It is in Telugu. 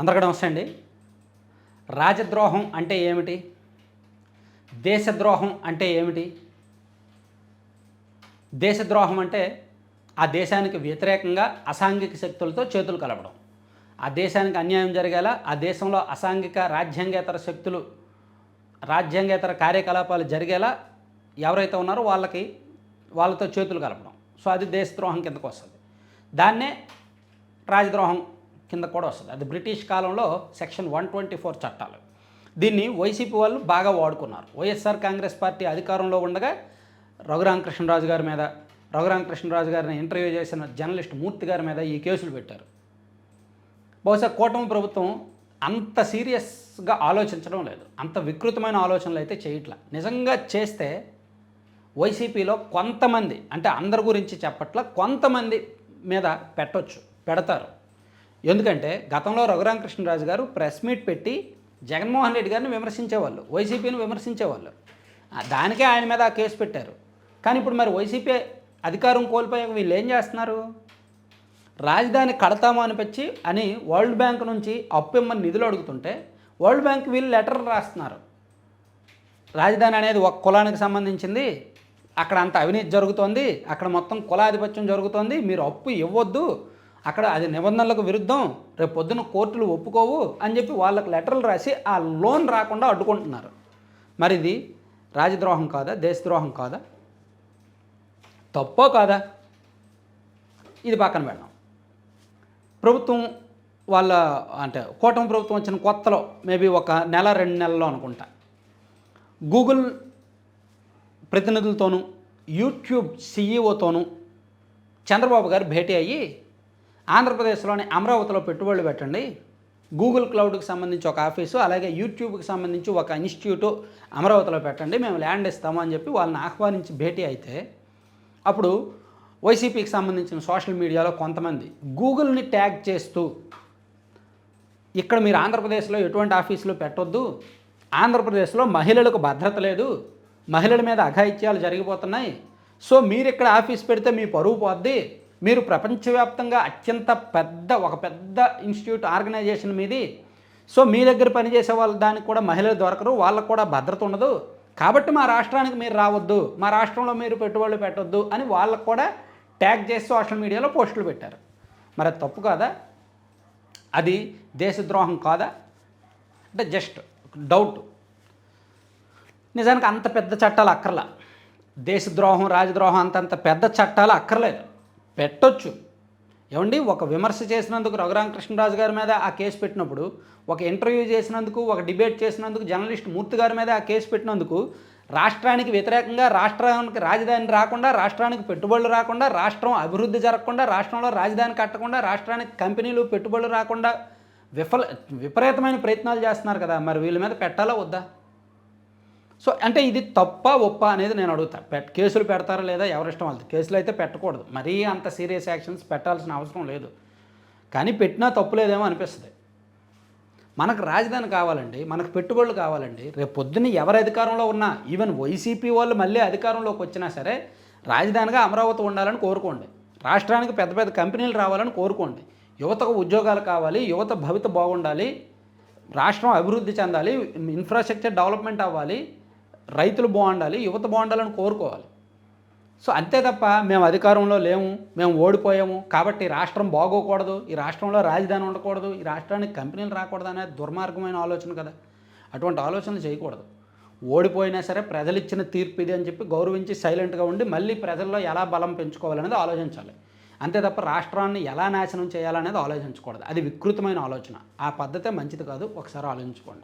అందరికీ నమస్తే అండి. రాజద్రోహం అంటే ఏమిటి? దేశద్రోహం అంటే ఏమిటి? దేశద్రోహం అంటే ఆ దేశానికి వ్యతిరేకంగా అసాంఘిక శక్తులతో చేతులు కలపడం. ఆ దేశానికి అన్యాయం జరిగేలా ఆ దేశంలో అసాంఘిక రాజ్యాంగేతర శక్తులు రాజ్యాంగేతర కార్యకలాపాలు జరిగేలా ఎవరైతే ఉన్నారో వాళ్ళకి వాళ్ళతో చేతులు కలపడం. సో అది దేశద్రోహం కిందకు వస్తుంది. దాన్నే రాజద్రోహం కింద కూడా వస్తుంది. అది బ్రిటిష్ కాలంలో సెక్షన్ వన్ ట్వంటీ ఫోర్ చట్టాలు. దీన్ని వైసీపీ వాళ్ళు బాగా వాడుకున్నారు. వైఎస్ఆర్ కాంగ్రెస్ పార్టీ అధికారంలో ఉండగా రఘురామకృష్ణరాజు గారి మీద రఘురామకృష్ణరాజు గారిని ఇంటర్వ్యూ చేసిన జర్నలిస్ట్ మూర్తి గారి మీద ఈ కేసులు పెట్టారు. బహుశా కూటమి ప్రభుత్వం అంత సీరియస్గా ఆలోచించడం లేదు. అంత వికృతమైన ఆలోచనలు అయితే చేయట్లా. నిజంగా చేస్తే వైసీపీలో కొంతమంది అంటే అందరి గురించి చెప్పట్ల కొంతమంది మీద పెట్టొచ్చు పెడతారు. ఎందుకంటే గతంలో రఘురామకృష్ణరాజు గారు ప్రెస్ మీట్ పెట్టి జగన్మోహన్ రెడ్డి గారిని విమర్శించేవాళ్ళు వైసీపీని విమర్శించేవాళ్ళు. దానికే ఆయన మీద ఆ కేసు పెట్టారు. కానీ ఇప్పుడు మరి వైసీపీ అధికారం కోల్పోయాక వీళ్ళు ఏం చేస్తున్నారు? రాజధాని కడతాము అనిపించి అని వరల్డ్ బ్యాంక్ నుంచి అప్పు ఇమ్మని నిధులు అడుగుతుంటే వరల్డ్ బ్యాంక్ వీళ్ళు లెటర్ రాస్తున్నారు. రాజధాని అనేది ఒక కులానికి సంబంధించింది. అక్కడ అంత అవినీతి జరుగుతోంది. అక్కడ మొత్తం కులాధిపత్యం జరుగుతోంది. మీరు అప్పు ఇవ్వద్దు. అక్కడ అది నిబంధనలకు విరుద్ధం రేపు పొద్దున కోర్టులు ఒప్పుకోవు అని చెప్పి వాళ్ళకి లెటర్లు రాసి ఆ లోన్ రాకుండా అడ్డుకుంటున్నారు. మరి ఇది రాజద్రోహం కాదా దేశద్రోహం కాదా? తప్పో కాదా? ఇది పక్కన పెడదాం. ప్రభుత్వం వాళ్ళ అంటే కూటమి ప్రభుత్వం వచ్చిన కొత్తలో మేబీ ఒక నెల రెండు నెలల్లో అనుకుంటా. గూగుల్ ప్రతినిధులతోనూ యూట్యూబ్ సీఈఓతోనూ చంద్రబాబు గారు భేటీ అయ్యి ఆంధ్రప్రదేశ్లోని అమరావతిలో పెట్టుబడులు పెట్టండి. గూగుల్ క్లౌడ్కి సంబంధించి ఒక ఆఫీసు అలాగే యూట్యూబ్కి సంబంధించి ఒక ఇన్స్టిట్యూట్ అమరావతిలో పెట్టండి. మేము ల్యాండ్ ఇస్తాము అని చెప్పి వాళ్ళని ఆహ్వానించి భేటీ అయితే అప్పుడు వైసీపీకి సంబంధించిన సోషల్ మీడియాలో కొంతమంది గూగుల్ని ట్యాగ్ చేస్తూ ఇక్కడ మీరు ఆంధ్రప్రదేశ్లో ఎటువంటి ఆఫీసులు పెట్టొద్దు ఆంధ్రప్రదేశ్లో మహిళలకు భద్రత లేదు మహిళల మీద అఘాయిత్యాలు జరిగిపోతున్నాయి సో మీరు ఇక్కడ ఆఫీస్ పెడితే మీ పరువు పోద్ది మీరు ప్రపంచవ్యాప్తంగా అత్యంత పెద్ద ఒక పెద్ద ఇన్స్టిట్యూట్ ఆర్గనైజేషన్ మీది. సో మీ దగ్గర పనిచేసే వాళ్ళ దానికి కూడా మహిళలు దొరకరు వాళ్ళకు కూడా భద్రత ఉండదు. కాబట్టి మా రాష్ట్రానికి మీరు రావద్దు మా రాష్ట్రంలో మీరు పెట్టుబడులు పెట్టొద్దు అని వాళ్ళకు కూడా ట్యాగ్ చేసి సోషల్ మీడియాలో పోస్టులు పెట్టారు. మరి తప్పు కాదా? అది దేశద్రోహం కాదా? అంటే జస్ట్ డౌట్. నిజానికి అంత పెద్ద చట్టాలు అక్కర్లా. దేశద్రోహం రాజద్రోహం అంతంత పెద్ద చట్టాలు అక్కర్లేదు. పెట్టొచ్చు. ఏమండి? ఒక విమర్శ చేసినందుకు రఘురామకృష్ణరాజు గారి మీద ఆ కేసు పెట్టినప్పుడు ఒక ఇంటర్వ్యూ చేసినందుకు ఒక డిబేట్ చేసినందుకు జర్నలిస్ట్ మూర్తి గారి మీద ఆ కేసు పెట్టినందుకు రాష్ట్రానికి వ్యతిరేకంగా రాష్ట్రానికి రాజధాని రాకుండా రాష్ట్రానికి పెట్టుబడులు రాకుండా రాష్ట్రం అభివృద్ధి జరగకుండా రాష్ట్రంలో రాజధాని కట్టకుండా రాష్ట్రానికి కంపెనీలు పెట్టుబడులు రాకుండా విఫల విపరీతమైన ప్రయత్నాలు చేస్తున్నారు కదా. మరి వీళ్ళ మీద పెట్టాలా వద్దా? సో అంటే ఇది తప్ప ఒప్ప అనేది నేను అడుగుతా. పెట్ కేసులు పెడతారా లేదా ఎవరిష్టం వాళ్ళది? కేసులు అయితే పెట్టకూడదు. మరీ అంత సీరియస్ యాక్షన్స్ పెట్టాల్సిన అవసరం లేదు. కానీ పెట్టినా తప్పు లేదేమో అనిపిస్తుంది. మనకు రాజధాని కావాలండి మనకు పెట్టుబడులు కావాలండి రేపు పొద్దున్న ఎవరు అధికారంలో ఉన్నా ఈవెన్ వైసీపీ వాళ్ళు మళ్ళీ అధికారంలోకి వచ్చినా సరే రాజధానిగా అమరావతి ఉండాలని కోరుకోండి. రాష్ట్రానికి పెద్ద పెద్ద కంపెనీలు రావాలని కోరుకోండి. యువతకు ఉద్యోగాలు కావాలి యువత భవిత బాగుండాలి రాష్ట్రం అభివృద్ధి చెందాలి ఇన్ఫ్రాస్ట్రక్చర్ డెవలప్మెంట్ అవ్వాలి రైతులు బాగుండాలి యువత బాగుండాలని కోరుకోవాలి. సో అంతే తప్ప మేము అధికారంలో లేము మేము ఓడిపోయాము. కాబట్టి రాష్ట్రం బాగోకూడదు ఈ రాష్ట్రంలో రాజధాని ఉండకూడదు ఈ రాష్ట్రానికి కంపెనీలు రాకూడదు అనే దుర్మార్గమైన ఆలోచన కదా. అటువంటి ఆలోచనలు చేయకూడదు. ఓడిపోయినా సరే ప్రజలు ఇచ్చిన తీర్పు ఇది అని చెప్పి గౌరవించి సైలెంట్గా ఉండి మళ్ళీ ప్రజల్లో ఎలా బలం పెంచుకోవాలనేది ఆలోచించాలి. అంతే తప్ప రాష్ట్రాన్ని ఎలా నాశనం చేయాలనేది ఆలోచించకూడదు. అది వికృతమైన ఆలోచన. ఆ పద్ధతే మంచిది కాదు. ఒకసారి ఆలోచించుకోండి.